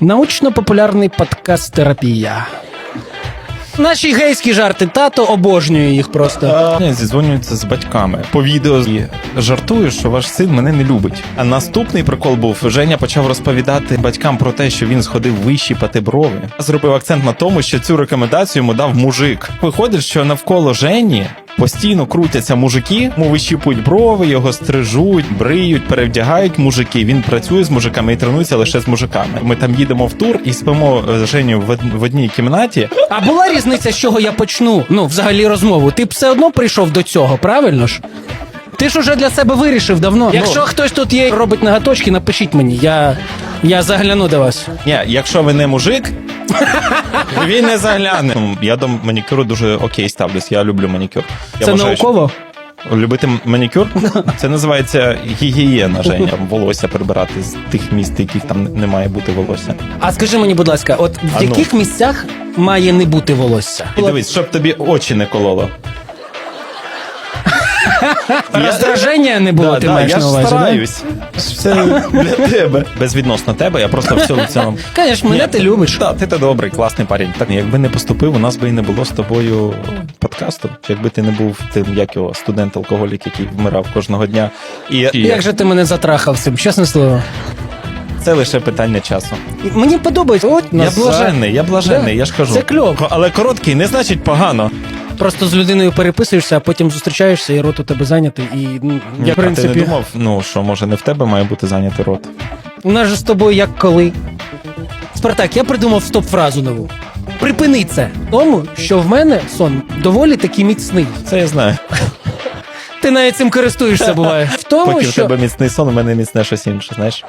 Научно-популярний подкаст Терапія. Наші гейські жарти, тато обожнює їх просто. Я зідзвонюється з батьками по відео і жартую, що ваш син мене не любить. А наступний прикол був Женя почав розповідати батькам про те, що він сходив вищіпати брови. Зробив акцент на тому, що цю рекомендацію йому дав мужик. Виходить, що навколо Жені. Постійно крутяться мужики, йому вищіпують брови, його стрижуть, бриють, перевдягають мужики. Він працює з мужиками і тренується лише з мужиками. Ми там їдемо в тур і спимо з Женю в в одній кімнаті. А була різниця, з чого я почну? Ну, взагалі розмову. Ти б все одно прийшов до цього, правильно ж? Ти ж уже для себе вирішив давно. Якщо хтось тут є, робить нагаточки, напишіть мені. Я, я загляну до вас. Ні, якщо ви не мужик, він не загляне. Ну, Я до манікюру дуже окей ставлюсь. Я люблю манікюр. Я Це вважаю, що науково? Любити манікюр це називається гігієна, Женя. Там волосся прибирати з тих місць, яких там не має бути волосся. А скажи мені, будь ласка, от в А ну. яких місцях має не бути волосся? І дивись, щоб тобі очі не кололо. Роздраження не було, ти маєш на увазі, стараюсь. Все для тебе. Безвідносно тебе, я просто в цьому цьому. Звісно, мене ти любиш. Так, ти, добрий, класний парень. Так, якби не поступив, у нас би і не було з тобою подкасту. Якби ти не був тим, як його студент-алкоголік, який вмирав кожного дня. І, Як же ти мене затрахав цим, чесне слово. це лише питання часу. Мені подобається. От Я блаженний, я блаженний, Да. я ж кажу. Це кльово. Але короткий не значить погано. Просто з людиною переписуєшся, а потім зустрічаєшся, і рот у тебе зайнятий. І ну, я, в а ти не думав, ну що може не в тебе має бути зайнятий рот. у нас же з тобою як коли. Спартак, я придумав стоп-фразу нову. Припини це. Тому, що в мене сон доволі таки міцний. Це я знаю. Ти навіть цим користуєшся, буває. В тому, Поки в тебе міцний сон, у мене міцне щось інше, знаєш.